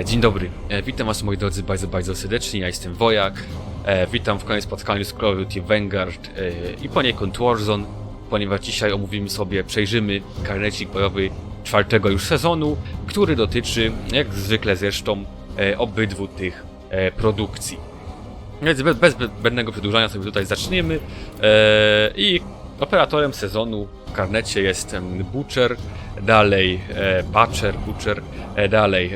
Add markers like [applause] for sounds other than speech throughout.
E, Dzień dobry, E, witam was moi drodzy bardzo, bardzo serdecznie, ja jestem Wojak. E, Witam w kolejnym spotkaniu z Call of Duty Vanguard i poniekąd Warzone, ponieważ dzisiaj omówimy sobie, przejrzymy karnecik bojowy czwartego już sezonu, który dotyczy, jak zwykle zresztą, obydwu tych produkcji. Więc bez, zbędnego przedłużania sobie tutaj zaczniemy i operatorem sezonu w karnecie jest Butcher, dalej e, Butcher, Butcher, e, dalej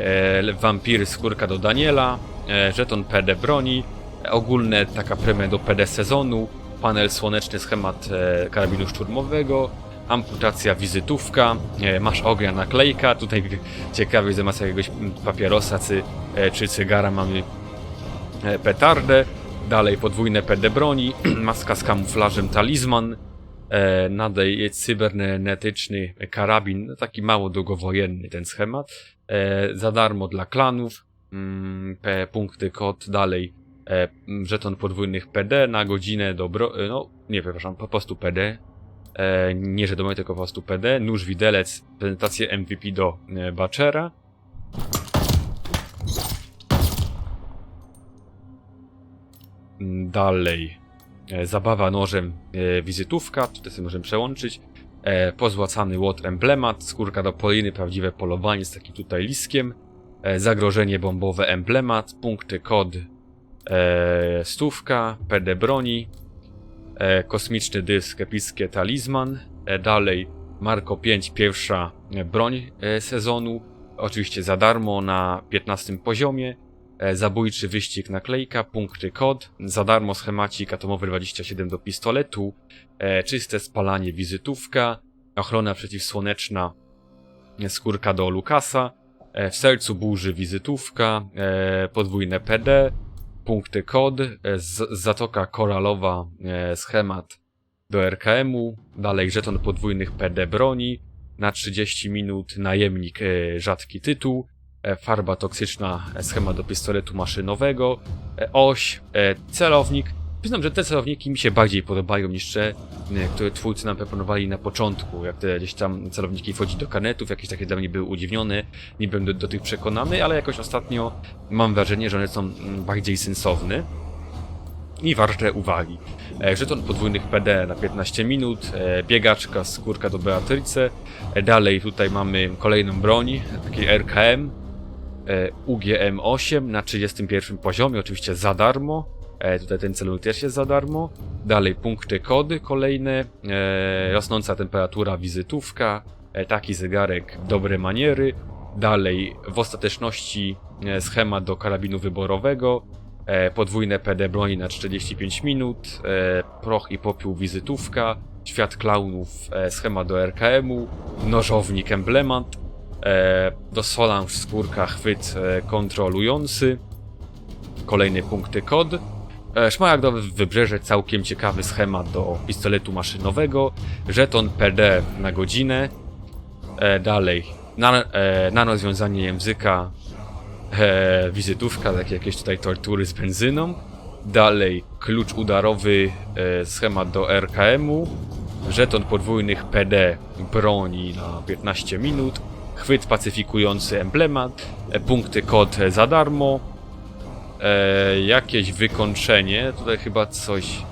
e, skórka do Daniela, e, żeton PD broni, ogólne taka premia do PD sezonu, panel słoneczny, schemat e, karabinu szturmowego, amputacja wizytówka, e, masz ognia naklejka, tutaj ciekawie zamiast jakiegoś papierosa czy, e, czy cygara mamy e, petardę, dalej podwójne PD broni, [clears throat] maska z kamuflażem talizman, e, nadaj cybernetyczny karabin, no taki mało długowojenny ten schemat, e, za darmo dla klanów, mm, p, punkty kod, dalej e, żeton podwójnych PD na godzinę do bro, e, no nie przepraszam, po prostu PD, e, nie że do tylko po prostu PD, nóż widelec, prezentację MVP do e, Bachera, Dalej. E, zabawa nożem, e, wizytówka, tutaj sobie możemy przełączyć. E, pozłacany łot emblemat, skórka do poliny, prawdziwe polowanie z takim tutaj liskiem. Zagrożenie bombowe emblemat, punkty kod stówka, PD broni. Kosmiczny dysk, epickie talizman. Dalej Marko 5, pierwsza broń sezonu. Oczywiście za darmo na 15 poziomie. E, Zabójczy wyścig naklejka, punkty kod, za darmo schemacik atomowy 27 do pistoletu, e, czyste spalanie wizytówka, ochrona przeciwsłoneczna, e, skórka do Lukasa, w sercu burzy wizytówka, podwójne PD, punkty kod, zatoka koralowa, schemat do RKM-u, dalej żeton podwójnych PD broni, na 30 minut najemnik rzadki tytuł, farba toksyczna, e, schemat do pistoletu maszynowego, e, oś, e, celownik. Przyznam, że te celowniki mi się bardziej podobają niż te, e, które twórcy nam proponowali na początku, jak te gdzieś tam celowniki wchodzi do kanetów, jakieś takie dla mnie były udziwnione, nie byłem do, do tych przekonany, ale jakoś ostatnio mam wrażenie, że one są mm, bardziej sensowne i warte uwagi. E, Żeton podwójnych PD na 15 minut, e, biegaczka, skórka do Beatryce. E, Dalej tutaj mamy kolejną broń, taki RKM, e, UGM-8 na 31 poziomie, oczywiście za darmo. E, Tutaj ten celownik też jest za darmo. Dalej punkty kody kolejne, e, rosnąca temperatura wizytówka, e, taki zegarek dobre maniery. Dalej w ostateczności e, schemat do karabinu wyborowego, e, podwójne PD broni na 45 minut, e, proch i popiół wizytówka, świat klaunów, e, schemat do RKM-u, nożownik emblemat, e, do Solange skórka chwyt e, kontrolujący, kolejne punkty kod, e, szmaragdowe wybrzeże, całkiem ciekawy schemat do pistoletu maszynowego, żeton PD na godzinę, e, dalej. Na, e, na języka e, wizytówka, takie jakieś tutaj tortury z benzyną. Dalej klucz udarowy, e, schemat do RKM-u, żeton podwójnych PD broni na 15 minut, chwyt pacyfikujący emblemat, e, punkty kod za darmo, e, jakieś wykończenie, tutaj chyba coś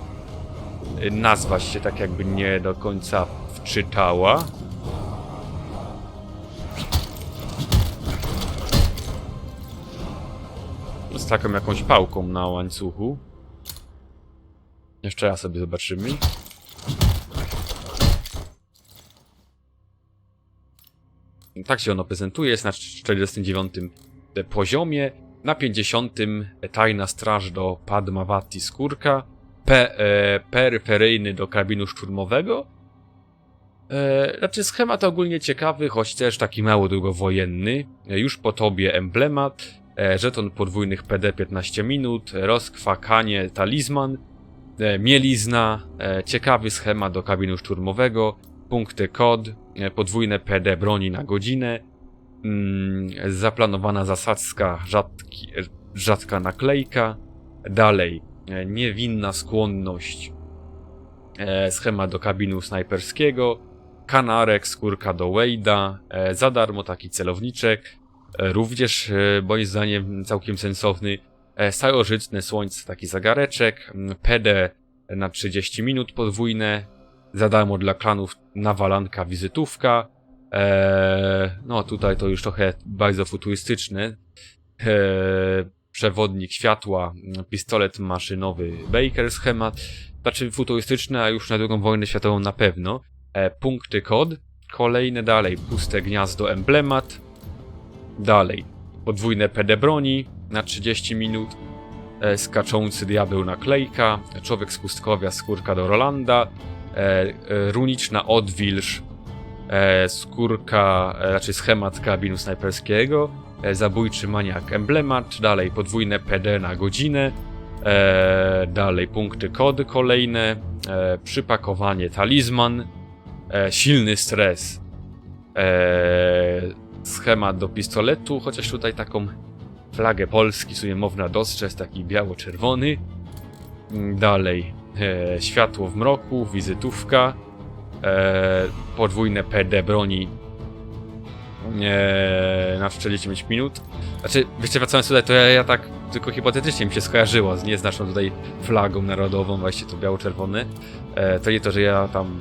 e, nazwa się tak jakby nie do końca wczytała. z taką jakąś pałką na łańcuchu. Jeszcze raz sobie zobaczymy. Tak się ono prezentuje, jest na 49 poziomie, na 50 tajna straż do Padmavati skórka, pe, e, peryferyjny do karabinu szturmowego. E, znaczy schemat ogólnie ciekawy, choć też taki mało długowojenny. E, już po tobie emblemat, e, żeton podwójnych PD 15 minut, rozkwakanie talizman, e, mielizna, e, ciekawy schemat do kabinu szturmowego, punkty kod, e, podwójne PD broni na godzinę, mm, zaplanowana zasadzka, rzadki, e, rzadka naklejka, dalej e, niewinna skłonność, schemat do kabinu snajperskiego, kanarek, skórka do Wade'a, za darmo taki celowniczek, również moim zdaniem całkiem sensowny. Starożytne słońce, taki zagareczek, m, PD na 30 minut podwójne, za darmo dla klanów nawalanka wizytówka. E, no tutaj to już trochę bardzo futurystyczne. E, przewodnik światła, pistolet maszynowy Baker schemat. Znaczy futurystyczne, a już na drugą wojnę światową na pewno. E, punkty kod. Kolejne dalej, puste gniazdo emblemat. Dalej, podwójne PD broni na 30 minut. E, skaczący diabeł naklejka. Człowiek z pustkowia, skórka do Rolanda. E, e, runiczna odwilż. E, skórka, e, raczej schemat kabinu snajperskiego. E, zabójczy maniak emblemat. Dalej, podwójne PD na godzinę. E, dalej, punkty kody kolejne. E, przypakowanie talizman. E, silny stres. E, schemat do pistoletu, chociaż tutaj taką flagę Polski sobie można dostrzec, taki biało-czerwony. Mm, Dalej, e, światło w mroku, wizytówka, e, podwójne PD broni e, na 45 minut. Znaczy, wiecie, wracając tutaj, to ja, ja tak tylko hipotetycznie mi się skojarzyło z nieznaczną tutaj flagą narodową, właśnie to biało-czerwone. E, to nie to, że ja tam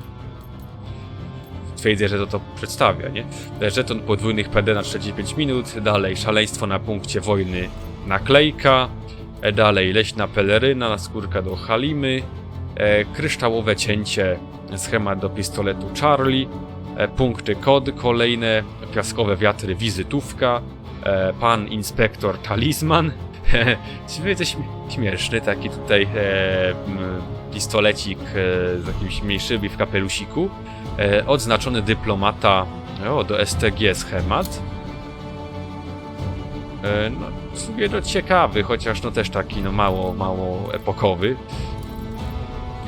twierdzę, że to to przedstawia, nie? Żeton podwójnych PD na 45 minut, dalej szaleństwo na punkcie wojny naklejka, e, dalej leśna peleryna, skórka do Halimy, kryształowe cięcie, schemat do pistoletu Charlie, e, punkty kod kolejne, piaskowe wiatry wizytówka, e, pan inspektor talizman, [laughs] śm- śmieszny taki tutaj e, pistolecik e, z jakimiś mniejszymi w kapelusiku, e, odznaczony dyplomata o, do STG schemat. E, no, w sumie no ciekawy, chociaż no też taki no mało, mało epokowy.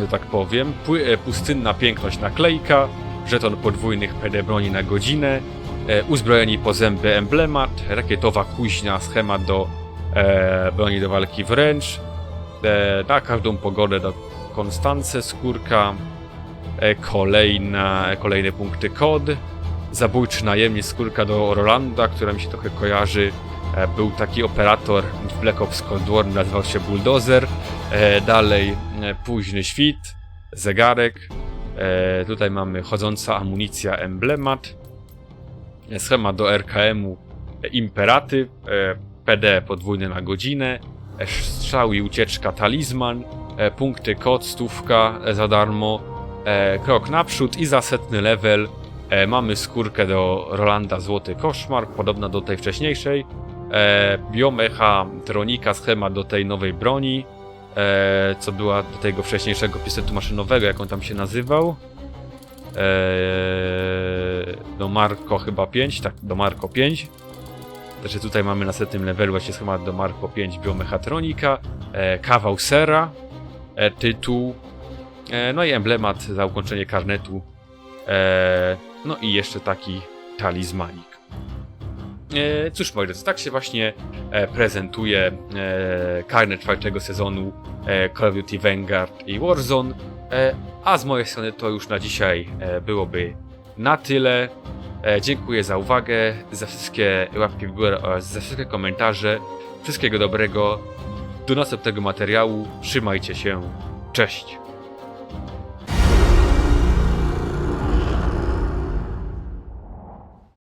Że tak powiem. Pły, e, pustynna piękność naklejka, żeton podwójnych PD broni na godzinę, e, uzbrojeni po zęby emblemat, rakietowa kuźnia, schemat do e, broni do walki wręcz, e, na każdą pogodę do Konstance skórka, e, kolejna, kolejne punkty kod, zabójczy najemnik skórka do Rolanda, która mi się trochę kojarzy. E, był taki operator w Black Ops Cold War, nazywał się Bulldozer. E, dalej e, późny świt, zegarek. Tutaj mamy chodząca amunicja emblemat. Schemat do RKM-u Imperatyw. PD podwójny na godzinę. Strzał i ucieczka talizman. Punkty kod, stówka za darmo. Krok naprzód i za setny level mamy skórkę do Rolanda Złoty Koszmar, podobna do tej wcześniejszej. E, biomecha Tronika, schemat do tej nowej broni, e, co była do tego wcześniejszego pistoletu maszynowego, jak on tam się nazywał. E, do Marco chyba 5, tak, do Marco 5. Znaczy tutaj mamy na setnym levelu właśnie schemat do Marco 5 biomechatronika, e, kawał sera, e, tytuł, e, no i emblemat za ukończenie karnetu, e, no i jeszcze taki talizmanik. E, cóż moi tak się właśnie e, prezentuje e, karnet czwartego sezonu e, Call of Duty Vanguard i Warzone, e, a z mojej strony to już na dzisiaj e, byłoby na tyle. E, dziękuję za uwagę, za wszystkie łapki w górę oraz za wszystkie komentarze. Wszystkiego dobrego. Do następnego materiału. Trzymajcie się. Cześć.